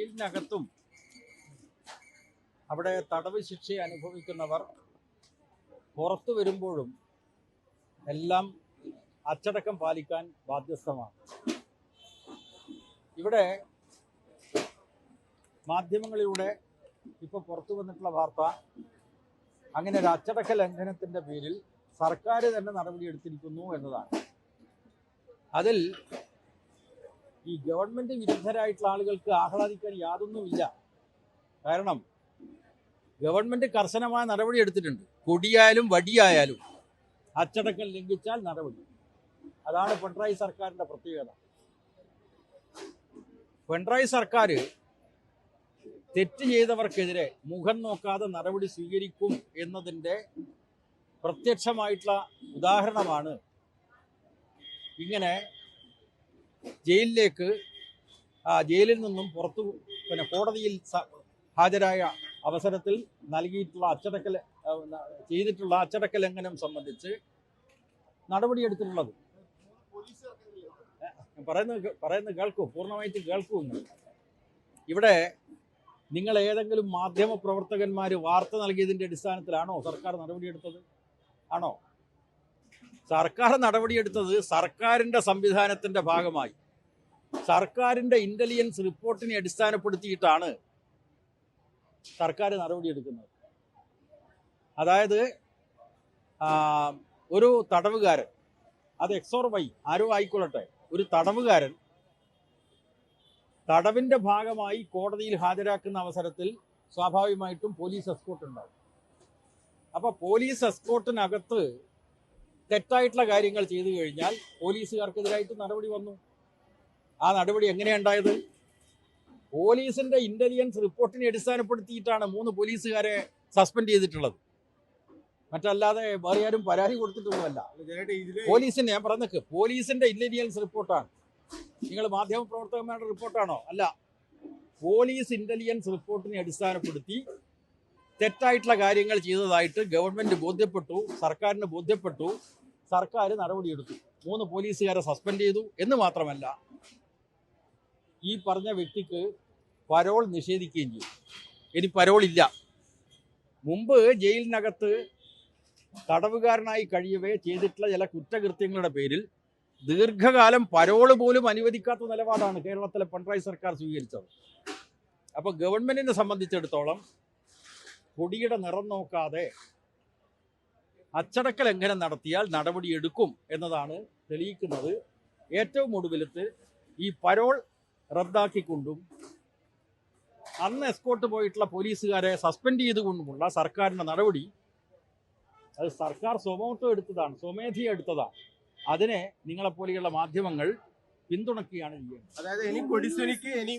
ജയിലിനകത്തും അവിടെ തടവ് ശിക്ഷ അനുഭവിക്കുന്നവർ പുറത്തു വരുമ്പോഴും എല്ലാം അച്ചടക്കം പാലിക്കാൻ ബാധ്യസ്ഥമാണ്. ഇവിടെ മാധ്യമങ്ങളിലൂടെ ഇപ്പോൾ പുറത്തു വന്നിട്ടുള്ള വാർത്ത അങ്ങനെ ഒരു അച്ചടക്ക ലംഘനത്തിന്റെ പേരിൽ സർക്കാർ തന്നെ നടപടിയെടുത്തിരിക്കുന്നു എന്നതാണ്. അതിൽ ഈ ഗവൺമെന്റ് വിരുദ്ധരായിട്ടുള്ള ആളുകൾക്ക് ആഹ്ലാദിക്കാൻ യാതൊന്നുമില്ല. കാരണം ഗവൺമെന്റ് കർശനമായ നടപടി എടുത്തിട്ടുണ്ട്. കൊടിയായാലും വടിയായാലും അച്ചടക്കം ലംഘിച്ചാൽ നടപടി. അതാണ് പിണറായി സർക്കാരിന്റെ പ്രത്യേകത. പിണറായി സർക്കാർ തെറ്റ് ചെയ്തവർക്കെതിരെ മുഖം നോക്കാതെ നടപടി സ്വീകരിക്കും എന്നതിന്റെ പ്രത്യക്ഷമായിട്ടുള്ള ഉദാഹരണമാണ് ഇങ്ങനെ ജയിലിലേക്ക് ജയിലിൽ നിന്നും പുറത്തു പിന്നെ കോടതിയിൽ ഹാജരായ അവസരത്തിൽ നൽകിയിട്ടുള്ള അച്ചടക്ക ല- ആ, ന- ചെയ്തിട്ടുള്ള അച്ചടക്ക ലംഘനം സംബന്ധിച്ച് നടപടിയെടുത്തിട്ടുള്ളത്. പറയുന്നത് പറയുന്നത് കേൾക്കൂ പൂർണമായിട്ട് കേൾക്കൂ ഇവിടെ നിങ്ങൾ ഏതെങ്കിലും മാധ്യമ പ്രവർത്തകന്മാർ വാർത്ത നൽകിയതിന്റെ അടിസ്ഥാനത്തിലാണോ സർക്കാർ നടപടിയെടുത്തത്? ആണോ? സർക്കാർ നടപടിയെടുത്തത് സർക്കാരിന്റെ സംവിധാനത്തിന്റെ ഭാഗമായി. സർക്കാരിന്റെ ഇന്റലിജൻസ് റിപ്പോർട്ടിനെ അടിസ്ഥാനപ്പെടുത്തിയിട്ടാണ് സർക്കാർ നടപടിയെടുക്കുന്നത്. അതായത് ഒരു തടവുകാരൻ അത് എക്സോർ വൈ ആരോ ആയിക്കൊള്ളട്ടെ ഒരു തടവുകാരൻ തടവിന്റെ ഭാഗമായി കോടതിയിൽ ഹാജരാക്കുന്ന അവസരത്തിൽ സ്വാഭാവികമായിട്ടും പോലീസ് എസ്കോട്ട് ഉണ്ടാവും അപ്പോൾ പോലീസ് എസ്കോട്ടിനകത്ത് തെറ്റായിട്ടുള്ള കാര്യങ്ങൾ ചെയ്തു കഴിഞ്ഞാൽ പോലീസുകാർക്കെതിരായിട്ട് നടപടി വന്നു. ആ നടപടി എങ്ങനെയുണ്ടായത് പോലീസിന്റെ ഇന്റലിജൻസ് റിപ്പോർട്ടിനെ അടിസ്ഥാനപ്പെടുത്തിയിട്ടാണ് മൂന്ന് പോലീസുകാരെ സസ്പെൻഡ് ചെയ്തിട്ടുള്ളത്. മറ്റല്ലാതെ വേറെ ആരും പരാതി കൊടുത്തിട്ടൊന്നുമല്ല പോലീസിന് ഞാൻ പറഞ്ഞു പോലീസിന്റെ ഇന്റലിജൻസ് റിപ്പോർട്ടാണ് നിങ്ങൾ മാധ്യമ പ്രവർത്തകന്മാരുടെ റിപ്പോർട്ടാണോ അല്ല. പോലീസ് ഇന്റലിജൻസ് റിപ്പോർട്ടിനെ അടിസ്ഥാനപ്പെടുത്തി തെറ്റായിട്ടുള്ള കാര്യങ്ങൾ ചെയ്തതായിട്ട് ഗവൺമെന്റ് ബോധ്യപ്പെട്ടു സർക്കാരിന് ബോധ്യപ്പെട്ടു. സർക്കാർ നടപടിയെടുത്തു. മൂന്ന് പോലീസുകാരെ സസ്പെൻഡ് ചെയ്തു എന്ന് മാത്രമല്ല ഈ പറഞ്ഞ വ്യക്തിക്ക് പരോൾ നിഷേധിക്കുകയും ചെയ്തു. ഇനി പരോൾ ഇല്ല. മുമ്പ് ജയിലിനകത്ത് തടവുകാരനായി കഴിയവേ ചെയ്തിട്ടുള്ള ചില കുറ്റകൃത്യങ്ങളുടെ പേരിൽ ദീർഘകാലം പരോൾ പോലും അനുവദിക്കാത്ത നിലപാടാണ് കേരളത്തിലെ പിണറായി സർക്കാർ സ്വീകരിച്ചത്. അപ്പോൾ ഗവൺമെന്റിനെ സംബന്ധിച്ചിടത്തോളം കൊടിയുടെ നിറം നോക്കാതെ അച്ചടക്ക ലംഘനം നടത്തിയാൽ നടപടിയെടുക്കും എന്നതാണ് തെളിയിക്കുന്നത്. ഏറ്റവും ഒടുവിലത്ത് ഈ പരോൾ റദ്ദാക്കിക്കൊണ്ടും അന്ന് എസ്കോട്ട് പോയിട്ടുള്ള പോലീസുകാരെ സസ്പെൻഡ് ചെയ്തുകൊണ്ടുമുള്ള സർക്കാരിന്റെ നടപടി അത് സർക്കാർ സ്വമോട്ടോ എടുത്തതാണ് സ്വമേധയ എടുത്തതാണ്. അതിനെ നിങ്ങളെപ്പോലെയുള്ള മാധ്യമങ്ങൾ പിന്തുണക്കുകയാണ് ചെയ്യുന്നത് അതായത് ഇനി കൊടിസുനിക്ക് ഇനി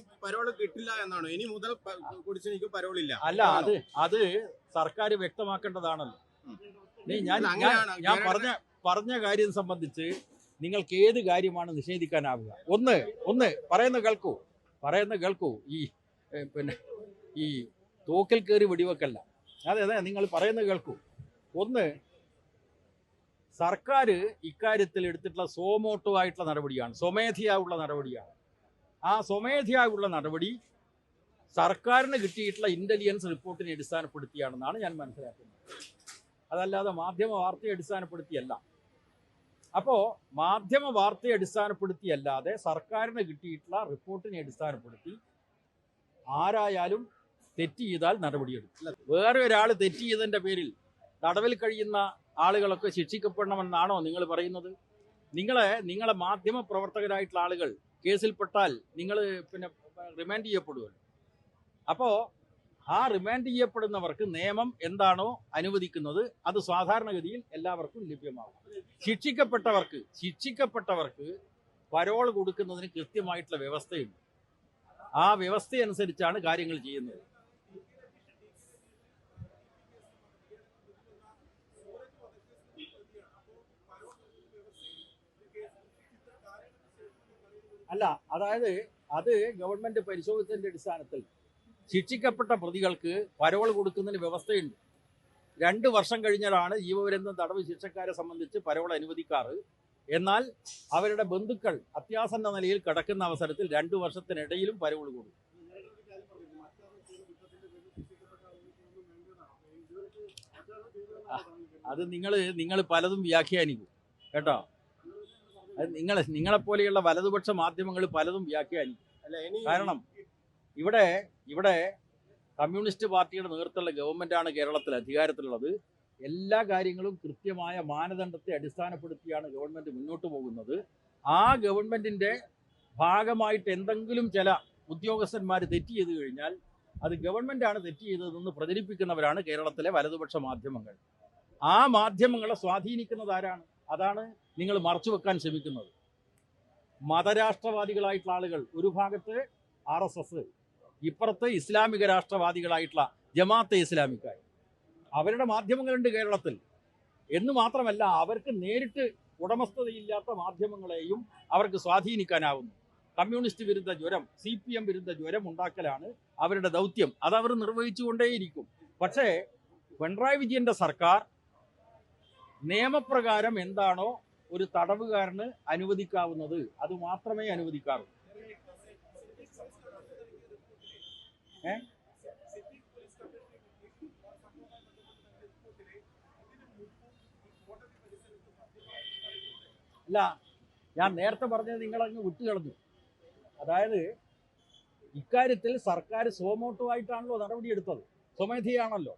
കിട്ടില്ല എന്നാണോ? ഇനി മുതൽ പ- കൊടിസുനിക്ക് പരോളില്ല അല്ല അത് അത് സർക്കാർ വ്യക്തമാക്കേണ്ടതാണല്ലോ. ഞാൻ ഞാൻ ഞാൻ പറഞ്ഞ പറഞ്ഞ കാര്യം സംബന്ധിച്ച് നിങ്ങൾക്ക് ഏത് കാര്യമാണ് നിഷേധിക്കാനാവുക? ഒന്ന് ഒന്ന് പറയുന്ന കേൾക്കൂ. പറയുന്ന കേൾക്കൂ. ഈ പിന്നെ ഈ തോക്കിൽ കയറി വെടിവെക്കല്ല. അതെ അതെ നിങ്ങൾ പറയുന്ന കേൾക്കൂ. ഒന്ന് സർക്കാർ ഇക്കാര്യത്തിൽ എടുത്തിട്ടുള്ള സോമോട്ടോ ആയിട്ടുള്ള നടപടിയാണ്. സ്വമേധയായുള്ള നടപടിയാണ്. ആ സ്വമേധയായുള്ള നടപടി സർക്കാരിന് കിട്ടിയിട്ടുള്ള ഇന്റലിജൻസ് റിപ്പോർട്ടിനെ അടിസ്ഥാനപ്പെടുത്തിയാണെന്നാണ് ഞാൻ മനസ്സിലാക്കുന്നത്. അതല്ലാതെ മാധ്യമ വാർത്തയെ അടിസ്ഥാനപ്പെടുത്തിയല്ല. അപ്പോൾ മാധ്യമ വാർത്തയെ അടിസ്ഥാനപ്പെടുത്തിയല്ലാതെ സർക്കാരിന് കിട്ടിയിട്ടുള്ള റിപ്പോർട്ടിനെ അടിസ്ഥാനപ്പെടുത്തി ആരായാലും തെറ്റ് ചെയ്താൽ നടപടിയെടുക്കും. വേറെ ഒരാൾ തെറ്റ് ചെയ്തതിന്റെ പേരിൽ തടവിൽ കഴിയുന്ന ആളുകളൊക്കെ ശിക്ഷിക്കപ്പെടണമെന്നാണോ നിങ്ങൾ പറയുന്നത്? നിങ്ങളെ നിങ്ങളെ മാധ്യമ പ്രവർത്തകരായിട്ടുള്ള ആളുകൾ കേസിൽപ്പെട്ടാൽ നിങ്ങൾ പിന്നെ റിമാൻഡ് ചെയ്യപ്പെടുമല്ലോ. അപ്പോൾ ആ റിമാൻഡ് ചെയ്യപ്പെടുന്നവർക്ക് നിയമം എന്താണോ അനുവദിക്കുന്നത് അത് സാധാരണഗതിയിൽ എല്ലാവർക്കും ലഭ്യമാകും. ശിക്ഷിക്കപ്പെട്ടവർക്ക് ശിക്ഷിക്കപ്പെട്ടവർക്ക് പരോൾ കൊടുക്കുന്നതിന് കൃത്യമായിട്ടുള്ള വ്യവസ്ഥയുണ്ട്. ആ വ്യവസ്ഥയനുസരിച്ചാണ് കാര്യങ്ങൾ ചെയ്യുന്നത്. അല്ല അതായത് അത് ഗവൺമെന്റ് പരിശോധിച്ചതിന്റെ അടിസ്ഥാനത്തിൽ ശിക്ഷിക്കപ്പെട്ട പ്രതികൾക്ക് പരോൾ കൊടുക്കുന്നതിന് വ്യവസ്ഥയുണ്ട്. രണ്ട് വർഷം കഴിഞ്ഞാലാണ് ജീവപര്യന്തം തടവ് ശിക്ഷക്കാരെ സംബന്ധിച്ച് പരോൾ അനുവദിക്കാറ്. എന്നാൽ അവരുടെ ബന്ധുക്കൾ അത്യാസന്ന നിലയിൽ കിടക്കുന്ന അവസരത്തിൽ രണ്ടു വർഷത്തിനിടയിലും പരോൾ കൊടുക്കും. അത് നിങ്ങൾ നിങ്ങൾ പലതും വ്യാഖ്യാനിക്കും കേട്ടോ? അത് നിങ്ങൾ നിങ്ങളെപ്പോലെയുള്ള വലതുപക്ഷ മാധ്യമങ്ങൾ പലതും വ്യാഖ്യാനിക്കും. കാരണം ഇവിടെ ഇവിടെ കമ്മ്യൂണിസ്റ്റ് പാർട്ടിയുടെ നേതൃത്വമുള്ള ഗവൺമെന്റാണ് കേരളത്തിൽ അധികാരത്തിലുള്ളത്. എല്ലാ കാര്യങ്ങളും കൃത്യമായ മാനദണ്ഡത്തെ അടിസ്ഥാനപ്പെടുത്തിയാണ് ഗവൺമെന്റ് മുന്നോട്ട് പോകുന്നത്. ആ ഗവൺമെന്റിന്റെ ഭാഗമായിട്ട് എന്തെങ്കിലും ചില ഉദ്യോഗസ്ഥന്മാർ തെറ്റ് ചെയ്തു കഴിഞ്ഞാൽ അത് ഗവൺമെന്റാണ് തെറ്റ് ചെയ്തതെന്ന് പ്രചരിപ്പിക്കുന്നവരാണ് കേരളത്തിലെ വലതുപക്ഷ മാധ്യമങ്ങൾ. ആ മാധ്യമങ്ങളെ സ്വാധീനിക്കുന്നത് ആരാണ്? അതാണ് നിങ്ങൾ മറച്ചു വെക്കാൻ ശ്രമിക്കുന്നത്. മതരാഷ്ട്രവാദികളായിട്ടുള്ള ആളുകൾ ഒരു ഭാഗത്ത് ആർ എസ് എസ് ഇപ്പുറത്ത് ഇസ്ലാമിക രാഷ്ട്രവാദികളായിട്ടുള്ള ജമാഅത്തെ ഇസ്ലാമിക്കായി അവരുടെ മാധ്യമങ്ങളുണ്ട് കേരളത്തിൽ. എന്ന് മാത്രമല്ല അവർക്ക് നേരിട്ട് ഉടമസ്ഥതയില്ലാത്ത മാധ്യമങ്ങളെയും അവർക്ക് സ്വാധീനിക്കാനാവുന്നു. കമ്മ്യൂണിസ്റ്റ് വിരുദ്ധ ജ്വരം സി പി എം വിരുദ്ധ ജ്വരം ഉണ്ടാക്കലാണ് അവരുടെ ദൗത്യം. അത് അവർ നിർവഹിച്ചുകൊണ്ടേയിരിക്കും. പക്ഷേ പിണറായി വിജയന്റെ സർക്കാർ നിയമപ്രകാരം എന്താണോ ഒരു തടവുകാരന് അനുവദിക്കാവുന്നത്. അത് മാത്രമേ അനുവദിക്കാറുള്ളൂ. ഏ? അല്ല ഞാൻ നേരത്തെ പറഞ്ഞത് നിങ്ങളങ്ങ് വിട്ടുകളഞ്ഞു അതായത് ഇക്കാര്യത്തിൽ സർക്കാർ സോമോട്ടുമായിട്ടാണല്ലോ നടപടിയെടുത്തത്. സ്വമേധിയാണല്ലോ.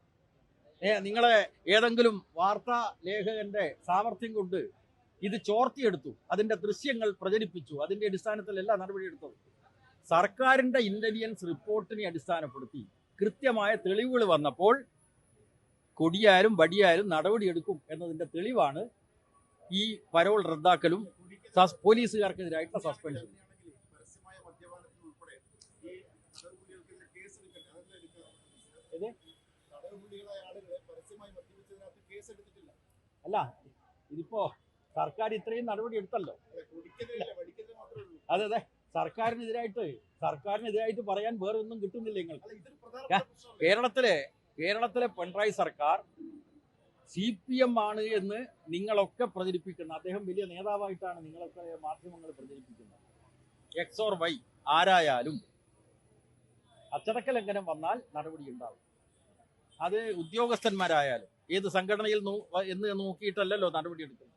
ഏ നിങ്ങളെ ഏതെങ്കിലും വാർത്താ ലേഖകന്റെ സാമർഥ്യം കൊണ്ട് ഇത് ചോർത്തിയെടുത്തു. അതിന്റെ ദൃശ്യങ്ങൾ പ്രചരിപ്പിച്ചു. അതിന്റെ അടിസ്ഥാനത്തിലല്ല നടപടിയെടുത്തത്. സർക്കാരിന്റെ ഇന്റലിജൻസ് റിപ്പോർട്ടിനെ അടിസ്ഥാനപ്പെടുത്തി കൃത്യമായ തെളിവുകൾ വന്നപ്പോൾ കൊടിയാലും വടിയാലും നടപടിയെടുക്കും എന്നതിന്റെ തെളിവാണ് ഈ പരോൾ റദ്ദാക്കലും പോലീസുകാർക്കെതിരായിട്ടുള്ള സസ്പെൻഷനും അല്ല ഇതിപ്പോ സർക്കാർ ഇത്രയും നടപടി എടുത്തല്ലോ അതെ അതെ. സർക്കാരിനെതിരായിട്ട് സർക്കാരിനെതിരായിട്ട് പറയാൻ വേറെ ഒന്നും കിട്ടുന്നില്ല നിങ്ങൾക്ക്. കേരളത്തിലെ കേരളത്തിലെ പിണറായി സർക്കാർ സി പി എം ആണ് എന്ന് നിങ്ങളൊക്കെ പ്രചരിപ്പിക്കുന്നത്. അദ്ദേഹം വലിയ നേതാവായിട്ടാണ് നിങ്ങളൊക്കെ മാധ്യമങ്ങൾ പ്രചരിപ്പിക്കുന്നത്. എക്സ് ഓർ വൈ ആരായാലും അച്ചടക്ക ലംഘനം വന്നാൽ നടപടി ഉണ്ടാവും. അത് ഉദ്യോഗസ്ഥന്മാരായാലും ഏത് സംഘടനയിൽ എന്ന് നോക്കിയിട്ടല്ലല്ലോ നടപടി എടുക്കുന്നത്.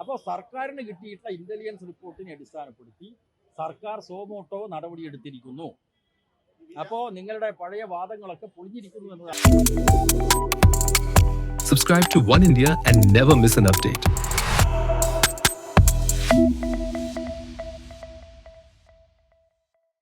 അപ്പോൾ സർക്കാരിന് കിട്ടിയിട്ടുള്ള ഇന്റലിജൻസ് റിപ്പോർട്ടിനെ അടിസ്ഥാനപ്പെടുത്തി സർക്കാർ സോമോട്ടോ നടപടിയെടുത്തിരിക്കുന്നു അപ്പോ നിങ്ങളുടെ പഴയ വാദങ്ങളൊക്കെ പൊളിഞ്ഞിരിക്കുന്നു എന്നതാണ് subscribe to One India and never miss an update.